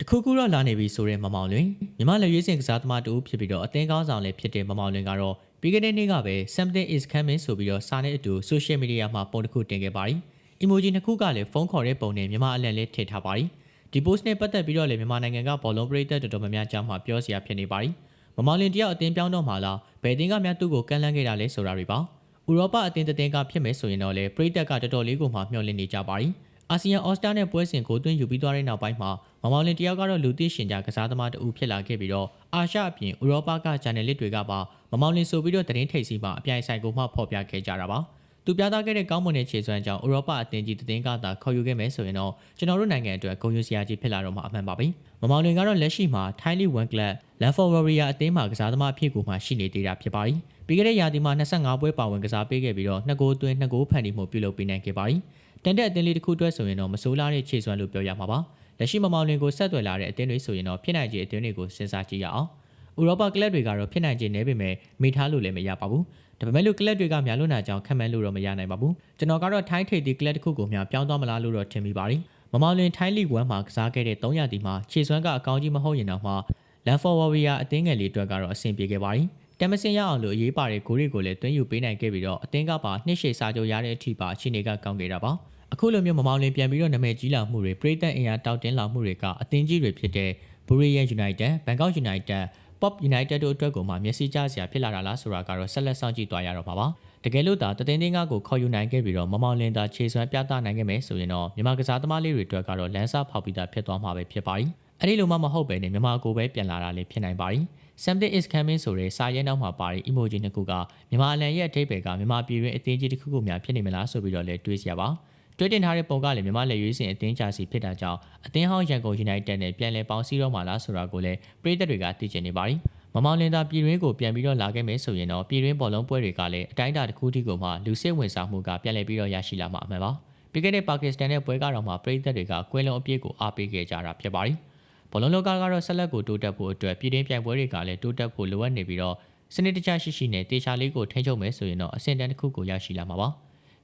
တခုခုတော့လာနေပြီဆိုတဲ့မမောင်လွင်မြမလက်ရွေးစင်ကစားသမားတူဖြစ်ပြီးတော့အသင်းကောင်းဆောင်လည်းဖြစ်တဲ့မမောင်လွင်ကတော့ပြီးခဲ့တဲ့နေ့ကပဲ something is coming ဆိုပြီးတော့စာနဲ့အတူ social media မှာပုံတစ်ခုတင်ခဲ့ပါတယ်။ emoji နှစ်ခုကလည်းဖုန်းခေါ်တဲ့ပုံနဲ့မြမအလန့်လေးထည့်ထားပါတယ်။ဒီ post နဲ့ပတ်သက်ပြီးတော့လည်းမြန်မာနိုင်ငံကဘောလုံးပရိသတ်တော်တော်များများကြားမှာပြောစရာဖြစ်နေပါတယ်။မမောင်လွင်တယောက်အသင်းပြောင်းတော့မှလားဘယ်အသင်းကများသူ့ကိုကန့်လန့်ခဲ့တာလဲဆိုတာတွေပါ။ဥရောပအသင်းတစ်သင်းကဖြစ်မယ်ဆိုရင်တော့လေပရိသတ်ကတော်တော်လေးကိုမှမျှော်လင့်နေကြပါတယ်။ အာဆီယံအော်စတာနဲ့ပွဲစဉ်ကိုသွင်းယူပြီးသွားတဲ့နောက်ပိုင်းမှာမမောင်လင်တယောက်ကတော့လူသိရှင်ကြားကစားသမားတဦးဖြစ်လာခဲ့ပြီးတော့အာရှအပြင်ဥရောပကဂျန်နယ်လစ်တွေကပါမမောင်လင်ဆိုပြီးတော့သတင်းထိပ်စီးမှာအပြိုင်ဆိုင်ကိုမှဖော်ပြခဲ့ကြတာပါသူပြသခဲ့တဲ့ကောင်းမွန်တဲ့ခြေစွမ်းကြောင့်ဥရောပအသင်းကြီးသတင်းကသာခေါ်ယူခဲ့မယ်ဆိုရင်တော့ကျွန်တော်တို့နိုင်ငံအတွက်ဂုဏ်ယူစရာကြီးဖြစ်လာတော့မှာအမှန်ပါပဲမမောင်လင်ကတော့လက်ရှိမှာ Thai League 1 Club Lanford Warrior အသင်းမှာကစားသမားအဖြစ်ကိုမှရှိနေသေးတာဖြစ်ပါတယ်ပြီးခဲ့တဲ့ရာသီမှာ25ပွဲပါဝင်ကစားပေးခဲ့ပြီးတော့2ဂိုးသွင်း2ဂိုးဖန်တီးမှုပြုလုပ်ပေးနိုင်ခဲ့ပါတယ် တန်တဲ့အသင်းလေးတစ်ခုအတွက်ဆိုရင်တော့မဆိုးလားတဲ့ခြေစွမ်းလို့ပြောရမှာပါလက်ရှိမမောင်လင်ကိုဆက်သွယ်လာတဲ့အသင်းတွေဆိုရင်တော့ဖြစ်နိုင်ခြေအသင်းတွေကိုစဉ်းစားကြည့်ရအောင်ဥရောပကလပ်တွေကတော့ဖြစ်နိုင်ခြေနည်းပေမဲ့မိထားလို့လည်းမရပါဘူးဒါပေမဲ့လို့ကလပ်တွေကများလွတ်နာကြောင်ခံမှန်းလို့တော့မရနိုင်ပါဘူးကျွန်တော်ကတော့ထိုင်းထိပ်သီးကလပ်တစ်ခုကိုများပြောင်းသွားမလားလို့တော့ထင်မိပါတယ်မမောင်လင်ထိုင်းလီဂ်1မှာကစားခဲ့တဲ့3ရာသီမှာခြေစွမ်းကအကောင်းကြီးမဟုတ်ရင်တော့မှလန်ဖော်ဝါရီယာအသင်းငယ်လေးအတွက်ကတော့အဆင်ပြေခဲ့ပါတယ်တမစင်ရအောင်လို့အရေးပါတဲ့ဂိုးတွေကိုလည်းတွင်းယူပေးနိုင်ခဲ့ပြီးတော့အသင်းကပါနှစ်ရှည်စာချုပ်ရတဲ့အထိပါအခြေအနေကကောင်းခဲ့တာပါ အခုလိုမျိုးမမောင်လင်ပြန်ပြီးတော့နာမည်ကြီးလာမှုတွေပရိသတ်အင်အားတောက်တင်းလာမှုတွေကအသင်းကြီးတွေဖြစ်တဲ့ဘူရီယန် United, Bangkok United, Pop United တို့အတွက်ကိုမှမျက်စိကျစရာဖြစ်လာတာလားဆိုတာကတော့ဆက်လက်စောင့်ကြည့်သွားရတော့မှာပါတကယ်လို့သာတသိန်းတင်းကားကိုခေါ်ယူနိုင်ခဲ့ပြီးတော့မမောင်လင်သာခြေစွမ်းပြသနိုင်ခဲ့မယ်ဆိုရင်တော့မြန်မာကစားသမားလေးတွေအတွက်ကတော့လမ်းစာဖောက်ပြီးသားဖြစ်သွားမှာပဲဖြစ်ပါတယ်အဲ့ဒီလိုမှမဟုတ်ပဲねမြန်မာကိုပဲပြန်လာတာလည်းဖြစ်နိုင်ပါတယ် something is coming ဆိုတဲ့စာရဲနောက်မှာပါတဲ့ emoji နှစ်ခုကမြန်မာအလံရဲ့အထိပ္ပယ်ကမြန်မာပြည်တွင်းအသင်းကြီးတစ်ခုခုများဖြစ်နေမလားဆိုပြီးတော့လည်းတွေးစရာပါ တွေ့တင်ထားတဲ့ပုံကလည်းမြန်မာလက်ရွေးစင်အသင်းကြာစီဖြစ်တာကြောင့်အသင်းဟောင်းရန်ကုန် United နဲ့ပြန်လည်ပေါင်းစည်းတော့မှာလားဆိုတာကိုလည်းပြည်သက်တွေကသိချင်နေပါတယ်မမောင်လင်သာပြည်တွင်းကိုပြန်ပြီးတော့လာခဲ့မယ်ဆိုရင်တော့ပြည်တွင်းဘောလုံးပွဲတွေကလည်းအတိုင်းအတာတစ်ခုထိကိုမှလူစစ်ဝင်စားမှုကပြန်လည်ပြီးတော့ရရှိလာမှာအမှန်ပါပြီးခဲ့တဲ့ပါကစ္စတန်နဲ့ပွဲကတော့မှပြည်သက်တွေကကွဲလုံးအပြည့်ကိုအားပေးခဲ့ကြတာဖြစ်ပါတယ်ဘောလုံးလောကကတော့ဆက်လက်ကိုတိုးတက်ဖို့အတွက်ပြည်တွင်းပြိုင်ပွဲတွေကလည်းတိုးတက်ဖို့လိုအပ်နေပြီးတော့စနစ်တကျရှိရှိနဲ့တေချာလေးကိုထိန်းချုပ်မယ်ဆိုရင်တော့အဆင့်တန်းတစ်ခုကိုရရှိလာမှာပါ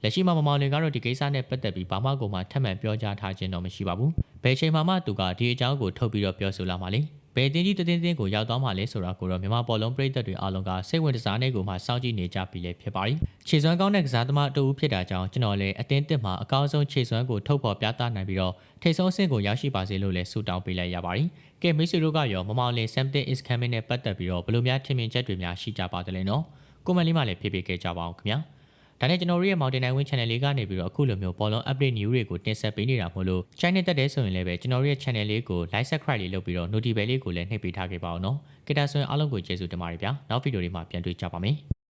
လက်ရှိမှာမမောင်လင်ကတော့ဒီကိစ္စနဲ့ပတ်သက်ပြီးဘာမှကိုမှထပ်မံပြောကြားထားခြင်းတော့မရှိပါဘူးဘယ်ချိန်မှမှသူကဒီအကြောင်းကိုထုတ်ပြီးတော့ပြောဆိုလာမှာလေဘယ်တင်းကြီးတတင်းတင်းကိုရောက်သွားမှလဲဆိုတာကိုတော့မြန်မာပေါ်လုံးပြည်သက်တွေအားလုံးကစိတ်ဝင်စားနေကိုမှစောင့်ကြည့်နေကြပြီလေဖြစ်ပါတယ်။ခြေစွမ်းကောင်းတဲ့ကစားသမားအတူဖြစ်တာကြောင့်ကျွန်တော်လည်းအတင်းတစ်မှာအကောင်းဆုံးခြေစွမ်းကိုထုတ်ဖော်ပြသနိုင်ပြီးတော့ထိတ်ဆုံးအဆင့်ကိုရောက်ရှိပါစေလို့လည်းဆုတောင်းပေးလိုက်ရပါတယ်။ကဲမိတ်ဆွေတို့ကရောမမောင်လင် something is coming နဲ့ပတ်သက်ပြီးတော့ဘယ်လိုများထင်မြင်ချက်တွေများရှိကြပါသလဲနော်။ကွန်မန့်လေးမှာလည်းဖြည့်ပေးခဲ့ကြပါအောင်ခင်ဗျာ။ ဒါနဲ့ကျွန်တော်တို့ရဲ့ Mountain Nine Win Channel လေးကနေပြီးတော့အခုလိုမျိုးဘောလုံး update news တွေကိုတင်ဆက်ပေးနေတာမို့လို့ channel တက်တဲ့ဆိုရင်လည်းပဲကျွန်တော်တို့ရဲ့ channel လေးကို like subscribe လေးလုပ်ပြီးတော့ notification လေးကိုလည်းနှိပ်ပေးထားခဲ့ပါအောင်နော်။ကိတာဆိုရင်အားလုံးကိုကျေးဇူးတင်ပါတယ်ဗျာ။နောက်ဗီဒီယိုလေးမှာပြန်တွေ့ကြပါမယ်။